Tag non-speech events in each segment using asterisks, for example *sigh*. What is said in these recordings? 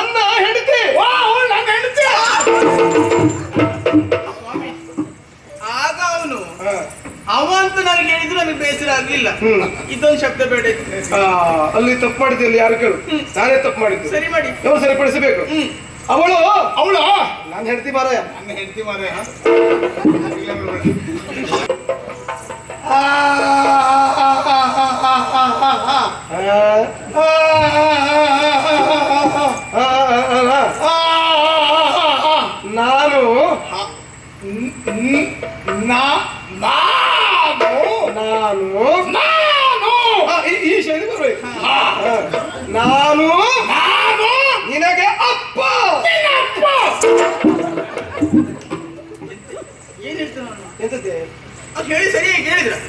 ನನ್ನ ಹೆಂಡತಿ. ನನ್ನ ಹೆಂಡತಿ. ಆಗ ಅವನು ಹಾ. ಅವ ಅಂತ ನನಗೆ ಹೇಳಿದ್ರು ನನಗೆ ಬೇಸರ ಆಗ್ಲಿಲ್ಲ. ಇದೊಂದು ಶಬ್ದ ಬೇಡ ಅಲ್ಲಿ ತಪ್ಪು ಮಾಡಿದ್ದೆ ಅಲ್ಲಿ ಯಾರು ಕೇಳು? ನಾನೇ ತಪ್ಪು ಮಾಡಿದ್ದು. ಸರಿ ಮಾಡಿ. ಯಾವ ಸರಿಪಡಿಸಬೇಕು? ಅವಳು? ಅವಳು? ನಾನು ಹೆಂಡತಿ ಮಾರಾಯ. ನನ್ನ ಹೆಂಡತಿ ಮಾರ ಆ,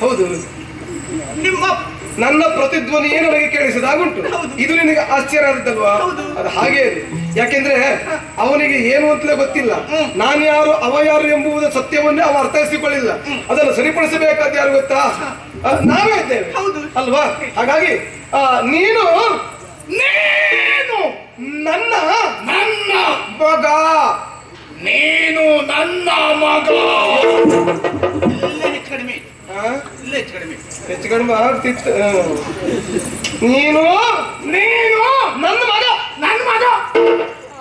ಹೌದು ನಿಮ್ಮ ನನ್ನ ಪ್ರತಿಧ್ವನಿಯೇ ನನಗೆ ಕೇಳಿಸಿದಾಗುಂಟು. ಹೌದು. ಇದು ನಿನಗೆ ಆಶ್ಚರ್ಯ ಆದದ್ದಲ್ವಾ? ಹೌದು. ಅದು ಹಾಗೆ ಇದೆ. ಯಾಕೆಂದ್ರೆ ಅವನಿಗೆ ಏನು ಅಂತಲೇ ಗೊತ್ತಿಲ್ಲ. ನಾನು ಯಾರು ಅವ ಯಾರು ಎಂಬುದು ಸತ್ಯವನ್ನೇ ಅವ ಅರ್ಥೈಸಿಕೊಳ್ಳಿಲ್ಲ. ಅದನ್ನು ಸರಿಪಡಿಸಬೇಕಾದ ಯಾರು ಗೊತ್ತಾ? ನಾವೇ ಇದ್ದೇವೆ. ಹೌದು. ಅಲ್ವಾ? ಹಾಗಾಗಿ ಆ, ನೀನು ನೀನು ನನ್ನ ನನ್ನ ಮಗ. ನೀನು ನನ್ನ ಮಗ. ಕಡಿಮೆ? ಇಲ್ಲೇ ಹೆಚ್ಚು ಕಡಿಮೆ. ಹೆಚ್ಚು ಕಡಿಮೆ ಆಗ್ತಿತ್ತು ನೀನು ನೀನು ನನ್ನ ಮಗ ನನ್ನ ಮಗ.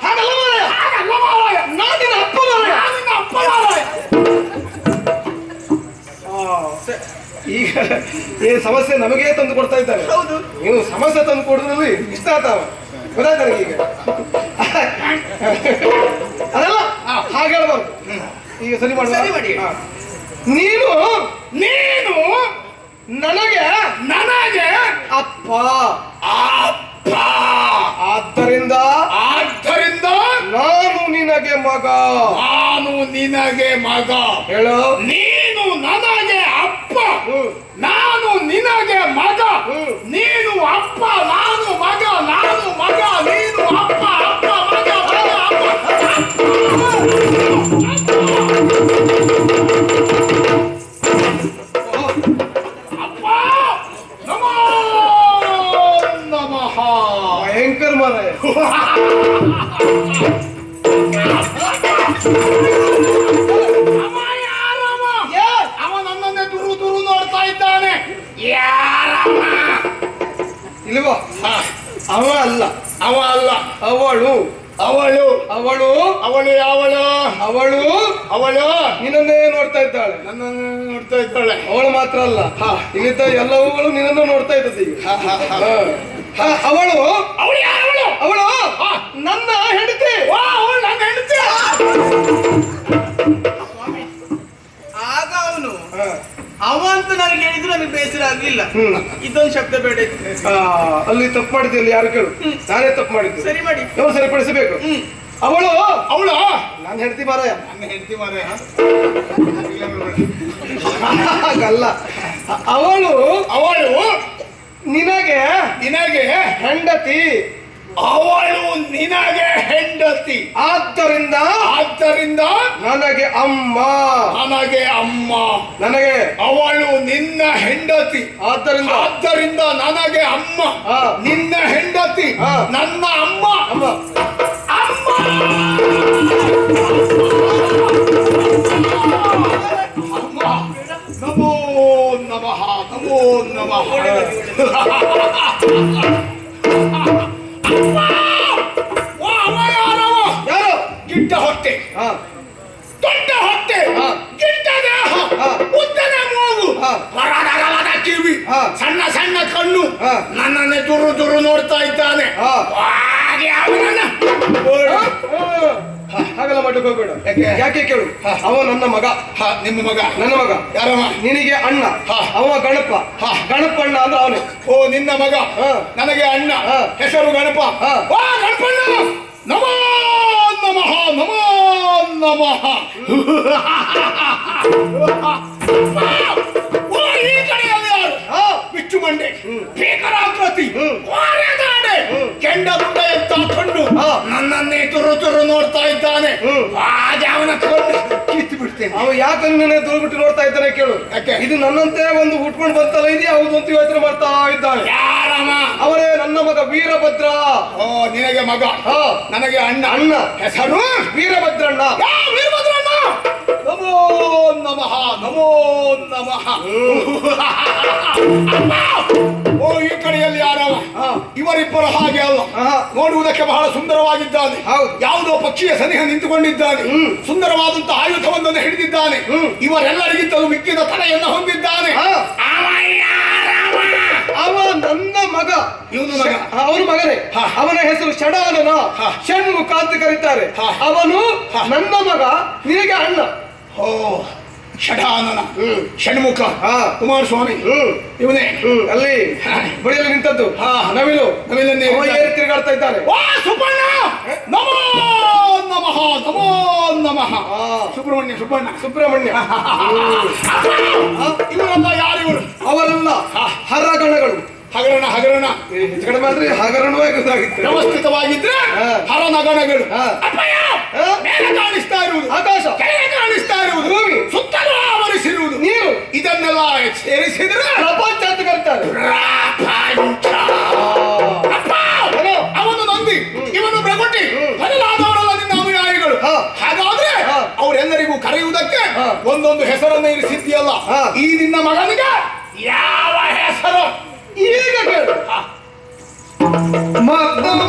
ಹಾಗಲ್ಲ ಮಾರಾಯ. ಹಾಗಲ್ಲ ಮಾರಾಯ. ನಾನು ನಿನ್ನ ಅಪ್ಪ ಮಾರಾಯ. ನಾನು ನಿನ್ನ ಅಪ್ಪ ಮಾರಾಯ. ಈಗ ಈ ಸಮಸ್ಯೆ ನಮಗೆ ತಂದು ಕೊಡ್ತಾ ಇದ್ದಾರೆ. ಹೌದು. ನೀವು ಸಮಸ್ಯೆ ತಂದು ಕೊಡೋದ್ರಲ್ಲಿ ಇಷ್ಟ ಆತಾವ ಗೊತ್ತಾಗ ನನಗೆ ಈಗ? ಅದಲ್ಲ? ಹಾಗೆ ಹೇಳ್ಬಾರ್ದು. ಈಗ ಸರಿ ಮಾಡಿ ಸರಿ ಮಾಡಿ. ನೀನು ನೀನು ನನಗೆ ನನಗೆ ಅಪ್ಪ. ಅಪ್ಪ. ಆದ್ದರಿಂದ ಆದ್ದರಿಂದ ನಾನು ನಿನಗೆ ಮಗ. ನಾನು ನಿನಗೆ ಮಗ. ಹೇಳು. ನೀನು ನನಗೆ ಅಪ್ಪ. ನಾನು ನಿನಗೆ ಮಗ. ನೀನು ಅಪ್ಪ ಅವ ನನ್ನನ್ನೇ ದುರು ದುರು ನೋಡ್ತಾ ಇದ್ದಾನೆ ಯಾರವ ಹಾ ಅವ ಅಲ್ಲ ಅವ ಅಲ್ಲ ಅವಳು ಅವಳು ಅವಳು ಅವಳು ಯಾವಳು ಅವಳು ಅವಳು ನಿನ್ನನ್ನೇ ನೋಡ್ತಾ ಇದ್ದಾಳೆ ನನ್ನನ್ನು ನೋಡ್ತಾ ಇದ್ದಾಳೆ ಅವಳು ಮಾತ್ರ ಅಲ್ಲ ಇಲ್ಲಿದ್ದ ಎಲ್ಲವುಗಳು ನಿನ್ನನ್ನು ನೋಡ್ತಾ ಇದ್ದದ್ದು ಈಗ ಹ, ಹ, ಹ. ಹಾ. ಹಾ, ಅವಳು ಅವಳು ಯಾರವಳು ಅವಳು ಹಾ. ನನ್ನ ಹೆಂಡತಿ. ನನ್ನ ಹೆಂಡತಿ. ಆಗ ಅವನು ಹಾ. ಅವ ಅಂತ ನನಗೆ ಹೇಳಿದ್ರು ನನಗೆ ಬೇಸರ ಆಗ್ಲಿಲ್ಲ. ಹ್ಮ್. ಇದೊಂದು ಶಬ್ದ ಬೇಡ ಅಲ್ಲಿ ತಪ್ಪು ಮಾಡಿದ್ದೆ ಅಲ್ಲಿ ಯಾರು ಕೇಳು? ನಾನೇ ತಪ್ಪು ಮಾಡಿದ್ದು. ಸರಿ ಮಾಡಿ. ಯಾವ ಸರಿಪಡಿಸಬೇಕು? ಹ್ಮ್. ಅವಳು? ಅವಳು? ನನ್ನ ಹೆಂಡತಿ ಮಾರಾಯ ನನ್ನ ಹೆಂಡತಿ ಮಾರ ಹಾಗಲ್ಲ. ಅವಳು ಅವಳು? ನಿನಗೆ ನಿನಗೆ ಹೆಂಡತಿ. ಅವಳು ನಿನಗೆ ಹೆಂಡತಿ. ಆದ್ದರಿಂದ ಆದ್ದರಿಂದ ನನಗೆ ಅಮ್ಮ. ನನಗೆ ಅಮ್ಮ. ನನಗೆ ಅವಳು ನಿನ್ನ ಹೆಂಡತಿ. ಆದ್ದರಿಂದ ಆದ್ದರಿಂದ ನನಗೆ ಅಮ್ಮ. ನಿನ್ನ ಹೆಂಡತಿ. ನನ್ನ ಅಮ್ಮ. ಅಮ್ಮ. ಅಮ್ಮ. ಅಮ್ಮ. ನಮೋ ನಮಃ. ನಮೋ ನಮಃ. *laughs* ಹೋಗ್ಬೇಡ ಯಾಕೆ? ಕೇಳು. ಅವ ನನ್ನ ಮಗ. ನಿಮ್ಮ ಮಗ. ನನ್ನ ಮಗ. ಯಾರಮ್ಮ ನಿನಗೆ ಅಣ್ಣ. ಅವ ಗಣಪ. ಹಾ. ಗಣಪಣ್ಣ ಅಂದ್ರೆ ಅವನೇ. ಓ ನಿನ್ನ ಮಗ. ನನಗೆ ಅಣ್ಣ. ಹೆಸರು ಗಣಪ. ಗಣಪಣ್ಣ! ನಮ ನಮಃ ನಮ ನಮಃ. ಓ ಈ ಕಡೆಯಲ್ಲಿ ಯಾರು. ಬಿಚ್ಚು ಮಂಡೆ. ಭೀಕರಾಕೃತಿ. ಹ್ಮ್. ಕೆಂಡ. ನನ್ನನ್ನೇ ತುರು ತುರು ನೋಡ್ತಾ ಇದ್ದಾನೆ. ಅವನ ಕಣ್ಣು ಕಿತ್ತು ಬಿಡ್ತೇನೆ ಅವ ಯಾಕೆ ನಿನ್ನೆ ದುರ್ಬಿಟ್ಟು ನೋಡ್ತಾ ಇದ್ದಾನೆ ಕೇಳು. ಯಾಕೆ? ಇದು ನನ್ನಂತೆ ಒಂದು ಉಟ್ಕೊಂಡು ಬಂತಲ್ಲ ಇದೆ ಹೌದು ಅಂತ ಯೋಚನೆ ಮಾಡ್ತಾ ಇದ್ದಾನೆ. ಯಾರಮ್ಮ? ಅವರೇ ನನ್ನ ಮಗ ವೀರಭದ್ರ. ಓ ನಿನಗೆ ಮಗ? ಹಾ. ನನಗೆ ಅಣ್ಣ. ಅಣ್ಣ. ಹೆಸರು? ವೀರಭದ್ರಣ್ಣ. ವೀರಭದ್ರಣ್ಣ? ನಮೋ ನಮಃ ನಮೋ ನಮಃ. *laughs* ಇವರಿಬ್ಬರು ಹಾಗೆ ಅಲ್ಲ ನೋಡುವುದಕ್ಕೆ ಬಹಳ ಸುಂದರವಾಗಿದ್ದಾನೆ ಹೌದು. ಯಾವುದೋ ಪಕ್ಷಿಯ ಸನಿಹ ನಿಂತುಕೊಂಡಿದ್ದಾನೆ ಹ್ಮ್. ಸುಂದರವಾದಂತಹ ಆಯುಧವೊಂದನ್ನು ಹಿಡಿದಿದ್ದಾನೆ ಹ್ಮ್. ಇವರೆಲ್ಲರಿಗಿಂತಲೂ ಮಿಕ್ಕಿದ ತಲೆಯನ್ನು ಹೊಂದಿದ್ದಾನೆ. ಅವ ನನ್ನ ಮಗ ಇವನು ಮಗ. ಅವನು ಮಗನೇ. ಅವನ ಹೆಸರು ಷಡಾನನ. ಷಣ್ಮುಖ ಅಂತ ಕರೀತಾರೆ. ಅವನು. ನನ್ನ ಮಗ ನಿನಗೆ ಅಣ್ಣ ಓ ಷಡಾನನ. ಹ್ಮ್. ಷಣ್ಮುಖ. ಕುಮಾರಸ್ವಾಮಿ. ಇವನೇ. ಅಲ್ಲಿ. ಬಳಿಯಲ್ಲಿ ನಿಂತದ್ದು. ಹಾ. ನವಿಲು. ನವಿಲನ್ನೇ. ಏರಿ ತಿರುಗಾಡ್ತಾ ಇದ್ದಾರೆ? ವಾ ಸುಬ್ಬಣ್ಣ! ನಮೋ ನಮಃ ನಮೋ ನಮಃ. ಸುಬ್ರಹ್ಮಣ್ಯ ಸುಬ್ಬಣ್ಣ. ಸುಬ್ರಹ್ಮಣ್ಯ. ಇವರಲ್ಲ ಯಾರಿವರು? ಅವರೆಲ್ಲ. ಹರಗಣಗಳು. ಹಗರಣ ಹಗರಣ. ಹೆಚ್ಚು ಕಡಿಮೆ ಆದ್ರೆ ಹಗರಣವೇ ಗೊತ್ತಾಗಿತ್ತು. ವ್ಯವಸ್ಥಿತವಾಗಿದ್ರೆ ಹರ. ಮೇಲೆ ಕಾಣಿಸ್ತಾ ಇರುವುದು. ಆಕಾಶ. ಕಾಣಿಸ್ತಾ ಇರುವುದು. ಸುತ್ತಲೂ ಆವರಿಸಿರುವುದು. ನೀರು. ಇದನ್ನೆಲ್ಲ ಸೇರಿಸಿದ್ರೆ ಪ್ರಪಂಚ ಅಂತ ಕರೀತಾರೆ. ಪ್ರಪಂಚ. ಅವನು ನಂದಿ ಇವನು ಬ್ರಗುಟಿ ಮೊದಲಾದವರೆಲ್ಲ ನಿನ್ನ ಅನುಯಾಯಿಗಳು. ಹಾಗಾದ್ರೆ. ಅವರೆಲ್ಲರಿಗೂ ಕರೆಯುವುದಕ್ಕೆ. ಒಂದೊಂದು ಹೆಸರನ್ನು ಇರಿಸಿದ್ದೀಯಲ್ಲ. ಈ ನಿನ್ನ ಮಗನಿಗೆ mama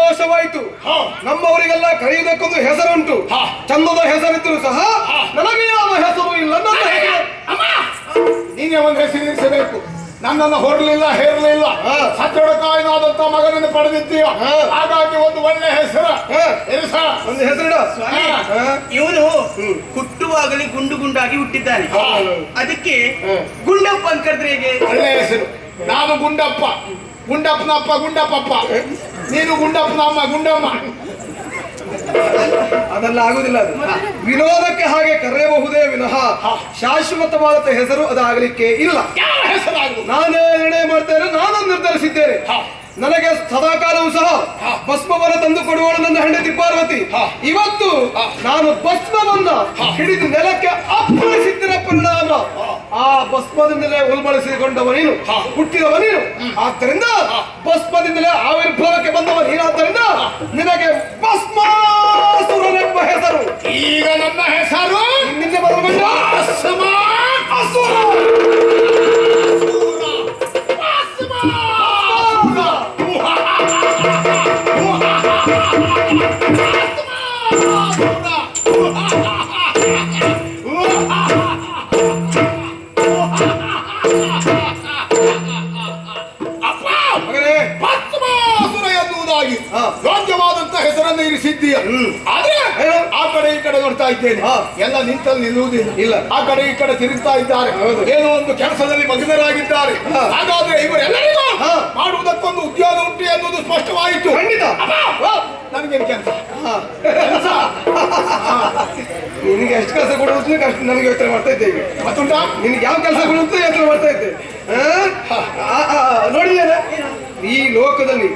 ಹಾ. ನಮ್ಮವರಿಗೆಲ್ಲ ಕರೆಯುವುದಕ್ಕೊಂದು ಹೆಸರುಂಟು. ಹಾ. ಚಂದದ ಹೆಸರಿದ್ರು ಸಹ ನನಗೆ ಯಾವ ಹೆಸರು ಇಲ್ಲ ನನ್ನ ಹೆಸರು. ಅಮ್ಮ. ನೀನೇ ಒಂದು ಹೆಸರು ಇರಿಸಬೇಕು. ನನ್ನನ್ನು ಹೊರಲಿಲ್ಲ ಹೇರಲಿಲ್ಲ. ಸತ್ತಡ ಕಾಯಿನಾದಂತ ಮಗನನ್ನು ಪಡೆದಿದ್ದೀಯ. ಹಾಗಾಗಿ ಒಂದು ಒಳ್ಳೆ ಹೆಸರು. ಒಂದು ಹೆಸರಿಡ. ಇವನು ಹುಟ್ಟುವಾಗಲೇ ಗುಂಡು ಗುಂಡಾಗಿ ಹುಟ್ಟಿದ್ದಾನೆ ಅದಕ್ಕೆ. ಗುಂಡಪ್ಪ ಅಂತ ಕರೆದ್ರೆ ಹೇಗೆ? ಒಳ್ಳೆ ಹೆಸರು. ನಾನು ಗುಂಡಪ್ಪ. ಗುಂಡಪ್ಪನಪ್ಪ ಗುಂಡಪ್ಪಪ್ಪ. ನೀನು ಗುಂಡಪ್ಪನ ಅಮ್ಮ ಗುಂಡಮ್ಮ. ಅದೆಲ್ಲ ಆಗುದಿಲ್ಲ ಅದು. ವಿನೋದಕ್ಕೆ ಹಾಗೆ ಕರೆಯಬಹುದೇ ವಿನಃ. ಶಾಶ್ವತವಾದ ಹೆಸರು ಅದಾಗಲಿಕ್ಕೆ ಇಲ್ಲ. ನಾನೇ ನಿರ್ಣಯ ಮಾಡ್ತೇನೆ ನಾನು ನಿರ್ಧರಿಸಿದ್ದೇನೆ. ನನಗೆ ಸದಾಕಾಲವೂ ಸಹ ಭಸ್ಮವನ್ನ ತಂದು ಕೊಡುವಳು ನನ್ನ ಹೆಂಡತಿ ಪಾರ್ವತಿ. ಇವತ್ತು ನಾನು ಭಸ್ಮವನ್ನ ಹಿಡಿದು ನೆಲಕ್ಕೆ ಅಪ್ಪಳಿಸಿದ್ದರ ಪರಿಣಾಮ. ಆ ಭಸ್ಮದಿಂದಲೇ ಉಲ್ಬಳಿಸಿಕೊಂಡವ ನೀನು. ಹುಟ್ಟಿದವ ನೀನು. ಆದ್ದರಿಂದ ಭಸ್ಮದಿಂದಲೇ ಆವಿರ್ಭಾವಕ್ಕೆ ಬಂದವ ನೀನಾದ್ದರಿಂದ ನಿನಗೆ ಭಸ್ಮಾಸುರನೆಂಬ ಹೆಸರು. ಈಗ ನನ್ನ ಹೆಸರು ಹೆಸರನ್ನು ಆದರೆ ಆ ಕಡೆ ಈ ಕಡೆ ನೋಡ್ತಾ ಇದ್ದೇನೆ. ಎಲ್ಲ ನಿಂತಲ್ಲಿ ನಿಲ್ಲುವುದಿಲ್ಲ. ಇಲ್ಲ. ಆ ಕಡೆ ಈ ಕಡೆ ತಿರುಗ್ತಾ ಇದ್ದಾರೆ. ಏನೋ ಒಂದು ಕೆಲಸದಲ್ಲಿ ಮಗ್ನರಾಗಿದ್ದಾರೆ. ಹಾಗಾದ್ರೆ ಇವರೆಲ್ಲರಿಗೂ. ಮಾಡುವುದಕ್ಕೊಂದು ಉದ್ಯೋಗ ಉಂಟು ಎನ್ನುವುದು ಸ್ಪಷ್ಟವಾಯಿತು. ಖಂಡಿತ. ನನಗೇನು ಕೆಲಸ? ನಿನಗೆ ಎಷ್ಟು ಕೆಲಸ ಕೊಡುವುದು ಅಷ್ಟು ನನಗೆ ಯೋಚನೆ ಮಾಡ್ತಾ ಇದ್ದೆ ಮತ್ತುಂಟ? ನಿನಗೆ ಯಾವ ಕೆಲಸ ಕೊಡುತ್ತೆ ಯೋಚನೆ ಮಾಡ್ತಾ ಇದ್ದೆ. ನೋಡಿದ್ದೇನೆ ಈ ಲೋಕದಲ್ಲಿ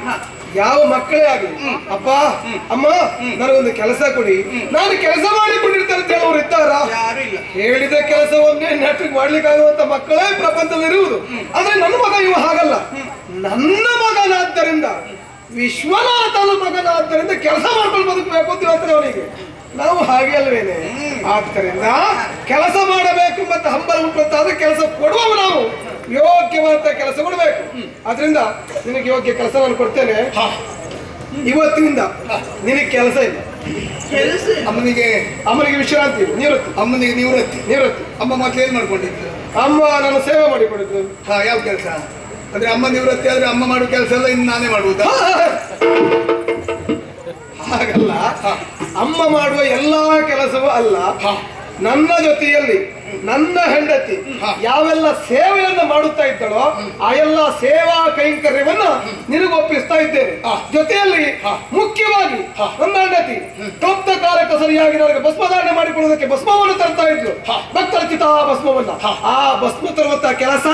ಯಾವ ಮಕ್ಕಳೇ ಆಗಲಿ ಅಪ್ಪ ಅಮ್ಮ ನನಗೊಂದು ಕೆಲಸ ಕೊಡಿ. ನಾನು ಕೆಲಸ ಮಾಡಿಕೊಂಡಿರ್ತಾರೆ ಅಂತ ಹೇಳೋರು ಇದ್ದಾರಾ? ಇಲ್ಲ. ಹೇಳಿದ ಕೆಲಸವನ್ನೇ ನೆಟ್ಟಿಗೆ ಮಾಡ್ಲಿಕ್ಕಾಗುವಂತ ಮಕ್ಕಳೇ ಪ್ರಪಂಚದಲ್ಲಿರುವುದು. ಆದ್ರೆ ನನ್ನ ಮಗ ಇವ ಹಾಗಲ್ಲ. ನನ್ನ ಮಗನಾದ್ದರಿಂದ ವಿಶ್ವನಾಥನ ಮಗನಾದ್ದರಿಂದ ಕೆಲಸ ಮಾಡ್ಕೊಂಡು ಬದುಕಬೇಕು ಅಂತ ಹೇಳ್ತಾರೆ ಅವನಿಗೆ. ನಾವು ಹಾಗೆ ಅಲ್ವೇನೆ? ಆದ್ದರಿಂದ ಕೆಲಸ ಮಾಡಬೇಕು ಮತ್ತೆ ಹಂಬಲ ಉಂಟಾದ್ರೆ ಕೆಲಸ ಕೊಡುವವ ನಾವು. ಯೋಗ್ಯವಾದ ಕೆಲಸ ಮಾಡಬೇಕು ಅದರಿಂದ ನಿನಗೆ ಯೋಗ್ಯ ಕೆಲಸ ನಾನು ಕೊಡ್ತೇನೆ ಇವತ್ತಿನಿಂದ ನಿನಗೆ ಕೆಲಸ ಇಲ್ಲ. ಅಮ್ಮನಿಗೆ ಅಮ್ಮನಿಗೆ ವಿಶ್ರಾಂತಿ ಇಲ್ಲ. ನಿವೃತ್ತಿ. ಅಮ್ಮನಿಗೆ ನಿವೃತ್ತಿ. ನಿವೃತ್ತಿ. ಅಮ್ಮ ಮೊದಲು ಏನು ಮಾಡ್ಕೊಂಡಿದ್ದು? ಅಮ್ಮ ನಾನು ಸೇವೆ ಮಾಡಿಕೊಡಿದ್ದು ಹಾ ಯಾವ ಕೆಲಸ? ಅಂದ್ರೆ ಅಮ್ಮ ನಿವೃತ್ತಿ ಆದ್ರೆ ಅಮ್ಮ ಮಾಡೋ ಕೆಲಸ ಎಲ್ಲ ಇನ್ನು ನಾನೇ ಮಾಡುವುದಾ? ಹಾಗಲ್ಲ. ಅಮ್ಮ ಮಾಡುವ ಎಲ್ಲಾ ಕೆಲಸವೂ ಅಲ್ಲ. ನನ್ನ ಜೊತೆಯಲ್ಲಿ ನನ್ನ ಹೆಂಡತಿ ಯಾವೆಲ್ಲ ಸೇವೆಯನ್ನ ಮಾಡುತ್ತಾ ಇದ್ದಳೋ ಆ ಎಲ್ಲ ಸೇವಾ ಕೈಂಕರ್ಯವನ್ನ ನಿನಗೊಪ್ಪಿಸ್ತಾ ಇದ್ದೇನೆ. ಜೊತೆಯಲ್ಲಿ. ಮುಖ್ಯವಾಗಿ. ನನ್ನ ಹೆಂಡತಿ ತಪ್ತ ಕಾಲಕ್ಕೆ ಸರಿಯಾಗಿ ನನಗೆ ಭಸ್ಮಧಾರಣೆ ಮಾಡಿಕೊಳ್ಳೋದಕ್ಕೆ ಭಸ್ಮವನ್ನು ತರ್ತಾ ಇದ್ಲು ಭಕ್ತರಚಿತ ಭಕ್ತರ ಚಿತಾ ಭಸ್ಮವನ್ನ. ಆ ಭಸ್ಮ ತರುವಂತ ಕೆಲಸ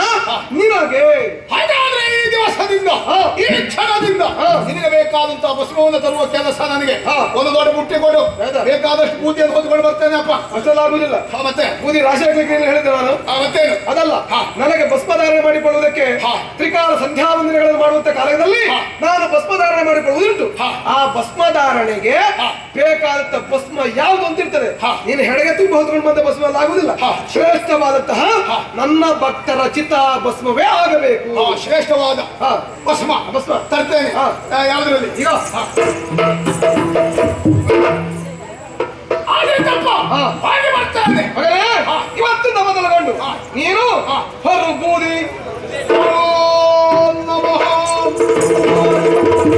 ನಿನಗೆ ಹಾಗಾದ್ರೆ ಈ ದಿವಸದಿಂದ. ಈ ಕ್ಷಣದಿಂದ. ನಿನಗೆ ಬೇಕಾದಂತಹ ಭಸ್ಮವನ್ನು ತರುವ ಕೆಲಸ ನನಗೆ. ಒಂದು ದೊಡ್ಡ ಮುಟ್ಟಿ ಕೊಡು? ಬೇಕಾದಷ್ಟು ಬೂದಿಯನ್ನು ಹೊಂದ್ಕೊಂಡು ಬರ್ತೇನೆ ಅಪ್ಪ ಅಷ್ಟೆಲ್ಲ ಆಗುದಿಲ್ಲ ಮತ್ತೆ ಬೂದಿ ರಾಶಿ ನೀನು ಹೇಳಿದ್ದೆ ನಾನು. ಅದಲ್ಲ. ನನಗೆ ಭಸ್ಮಧಾರಣೆ ಮಾಡಿಕೊಳ್ಳುವುದಕ್ಕೆ. ತ್ರಿಕಾಲ ಸಂಧ್ಯಾ ವಂದನೆಗಳನ್ನು ಮಾಡುವಂತ ಕಾಲದಲ್ಲಿ ನಾನು ಭಸ್ಮಧಾರಣೆ ಮಾಡಿಕೊಳ್ಳುವುದುಂಟು. ಆ ಭಸ್ಮಧಾರಣೆಗೆ. ಬೇಕಾದಂತ ಭಸ್ಮ ಯಾವುದು ಅಂತ ಇರ್ತದೆ ನೀನು ಹೆಡೆಗೆ ತುಂಬ ಹೊತ್ಕೊಂಡು ಬಂದ ಭಸ್ಮ ಎಲ್ಲ ಆಗುದಿಲ್ಲ ಶ್ರೇಷ್ಠವಾದಂತಹ ನನ್ನ ಭಕ್ತರ ಚಿತ ಭಸ್ಮವೇ ಆಗಬೇಕು. ಶ್ರೇಷ್ಠವಾದ. ಭಸ್ಮ. ಭಸ್ಮ. ತರ್ತೇನೆ. ಯಾವ್ದ್ರಲ್ಲಿ? ಈಗ. ಹಾಗೆ ಬರ್ತೇನೆ ಹಾ. ನೀನು ಹಾ. ಹೊರು ಬೂದಿ ನಮಃ